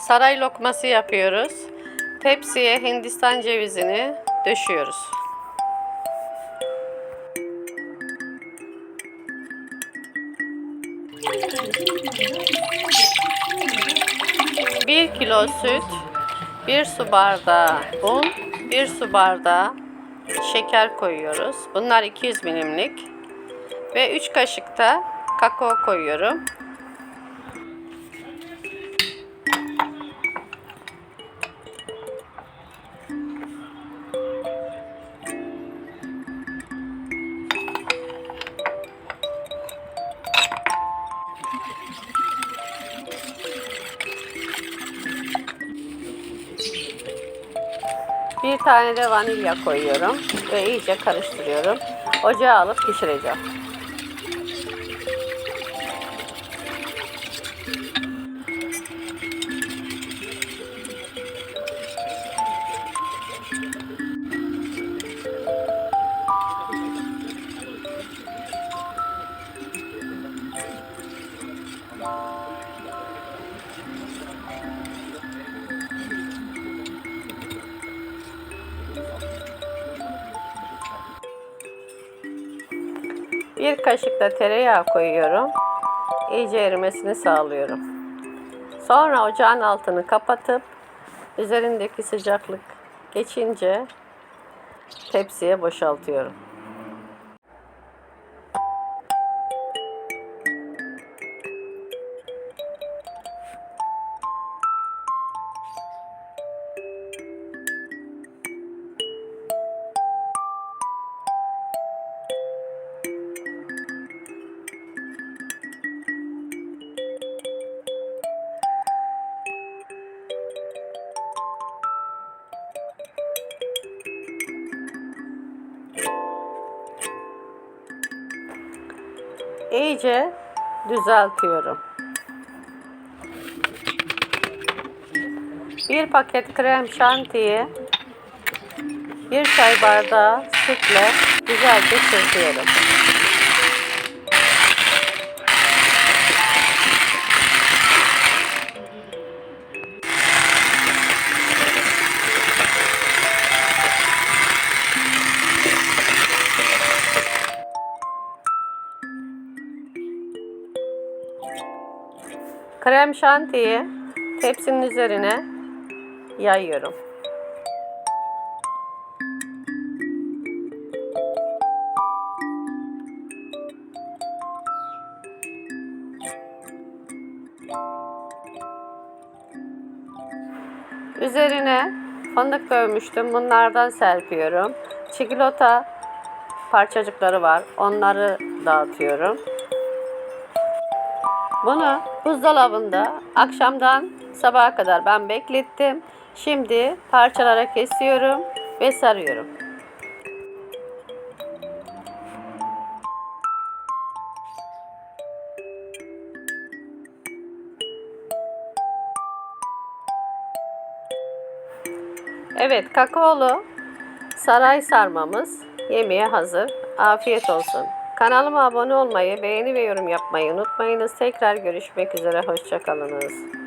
Saray lokması yapıyoruz. Tepsiye Hindistan cevizini döşüyoruz. Bir kilo süt, bir su bardağı un, bir su bardağı şeker koyuyoruz. Bunlar 200 milimlik. Ve 3 kaşık da kakao koyuyorum. Bir tane de vanilya koyuyorum ve iyice karıştırıyorum. Ocağa alıp pişireceğim. Bir kaşık da tereyağı koyuyorum. İyice erimesini sağlıyorum. Sonra ocağın altını kapatıp üzerindeki sıcaklık geçince tepsiye boşaltıyorum. İyice düzeltiyorum. Bir paket krem şantiyi bir çay bardağı sütle güzelce çırpıyorum. Krem şantiyi tepsinin üzerine yayıyorum. Üzerine fındık dövmüştüm. Bunlardan serpiyorum. Çikolata parçacıkları var. Onları dağıtıyorum. Bunu buzdolabında akşamdan sabaha kadar ben beklettim. Şimdi parçalara kesiyorum ve sarıyorum. Evet, kakaolu saray sarmamız yemeğe hazır. Afiyet olsun. Kanalıma abone olmayı, beğeni ve yorum yapmayı unutmayınız. Tekrar görüşmek üzere. Hoşçakalınız.